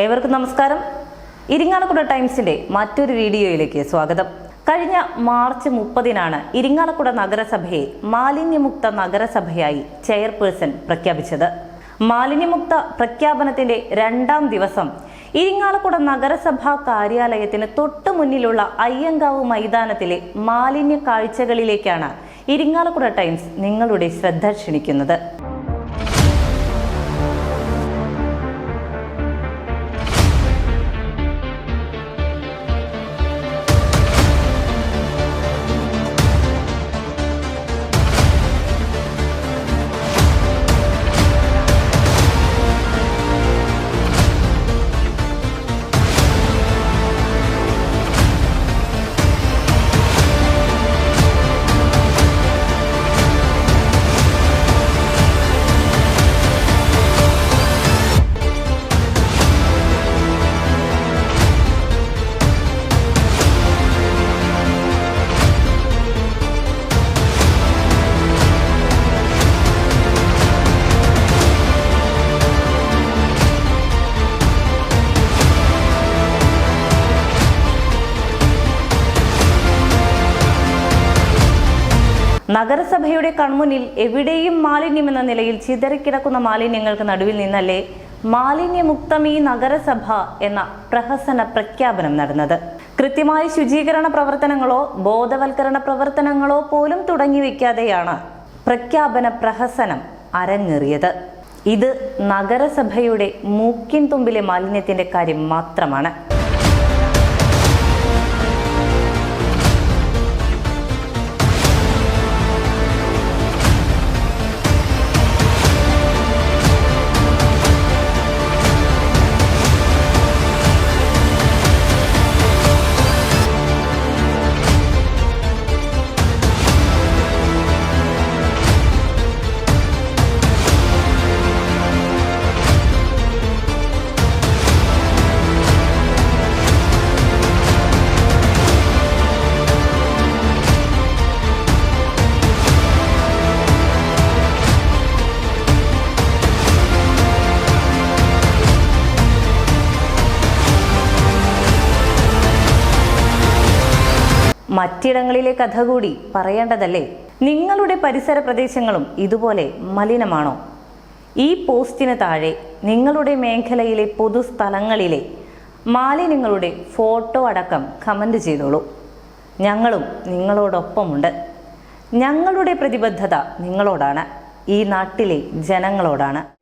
ഏവർക്കും നമസ്കാരം. ഇരിങ്ങാലക്കുട ടൈംസിന്റെ മറ്റൊരു വീഡിയോയിലേക്ക് സ്വാഗതം. കഴിഞ്ഞ മാർച്ച് മുപ്പതിനാണ് ഇരിങ്ങാലക്കുട നഗരസഭയെ മാലിന്യമുക്ത നഗരസഭയായി ചെയർപേഴ്സൺ പ്രഖ്യാപിച്ചത്. മാലിന്യമുക്ത പ്രഖ്യാപനത്തിന്റെ രണ്ടാം ദിവസം ഇരിങ്ങാലക്കുട നഗരസഭാ കാര്യാലയത്തിന് തൊട്ടു മുന്നിലുള്ള അയ്യങ്കാവ് മൈതാനത്തിലെ മാലിന്യ കാഴ്ചകളിലേക്കാണ് ഇരിങ്ങാലക്കുട ടൈംസ് നിങ്ങളുടെ ശ്രദ്ധ ക്ഷണിക്കുന്നത്. നഗരസഭയുടെ കൺമുന്നിൽ എവിടെയും മാലിന്യം എന്ന നിലയിൽ ചിതറിക്കിടക്കുന്ന മാലിന്യങ്ങൾക്ക് നടുവിൽ നിന്നല്ലേ മാലിന്യമുക്തം ഈ നഗരസഭ എന്ന പ്രഹസന പ്രഖ്യാപനം നടന്നത്. കൃത്യമായ ശുചീകരണ പ്രവർത്തനങ്ങളോ ബോധവൽക്കരണ പ്രവർത്തനങ്ങളോ പോലും തുടങ്ങി വയ്ക്കാതെയാണ് പ്രഖ്യാപന പ്രഹസനം അരങ്ങേറിയത്. ഇത് നഗരസഭയുടെ മൂക്കിൻ തുമ്പിലെ മാലിന്യത്തിന്റെ കാര്യം മാത്രമാണ്. മറ്റിടങ്ങളിലെ കഥ കൂടി പറയേണ്ടതല്ലേ? നിങ്ങളുടെ പരിസര പ്രദേശങ്ങളും ഇതുപോലെ മലിനമാണോ? ഈ പോസ്റ്റിന് താഴെ നിങ്ങളുടെ മേഖലയിലെ പൊതുസ്ഥലങ്ങളിലെ മാലിന്യങ്ങളുടെ ഫോട്ടോ അടക്കം കമന്റ് ചെയ്തോളൂ. ഞങ്ങളും നിങ്ങളോടൊപ്പമുണ്ട്. ഞങ്ങളുടെ പ്രതിബദ്ധത നിങ്ങളോടാണ്. ഈ നാട്ടിലെ ജനങ്ങളോടാണ്.